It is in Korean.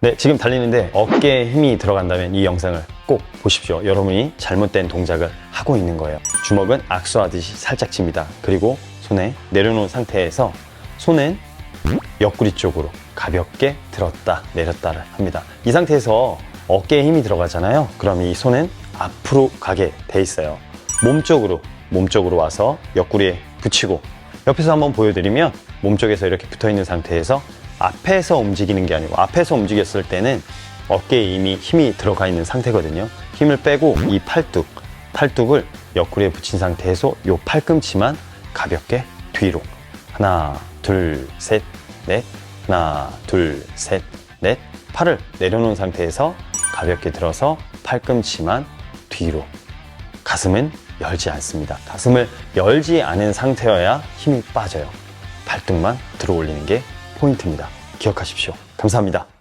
네, 지금 달리는데 어깨에 힘이 들어간다면 이 영상을 꼭 보십시오. 여러분이 잘못된 동작을 하고 있는 거예요. 주먹은 악수하듯이 살짝 칩니다. 그리고 손에 내려놓은 상태에서 손은 옆구리 쪽으로 가볍게 들었다 내렸다를 합니다. 이 상태에서 어깨에 힘이 들어가잖아요. 그럼 이 손은 앞으로 가게 돼 있어요. 몸 쪽으로 몸 쪽으로 와서 옆구리에 붙이고 옆에서 한번 보여드리면 몸 쪽에서 이렇게 붙어 있는 상태에서 앞에서 움직이는 게 아니고 앞에서 움직였을 때는 어깨에 이미 힘이 들어가 있는 상태거든요. 힘을 빼고 이 팔뚝 팔뚝을 옆구리에 붙인 상태에서 이 팔꿈치만 가볍게 뒤로 하나 둘 셋 넷 하나 둘 셋 넷 팔을 내려놓은 상태에서 가볍게 들어서 팔꿈치만 뒤로 가슴은 열지 않습니다. 가슴을 열지 않은 상태여야 힘이 빠져요. 발등만 들어 올리는 게 포인트입니다. 기억하십시오. 감사합니다.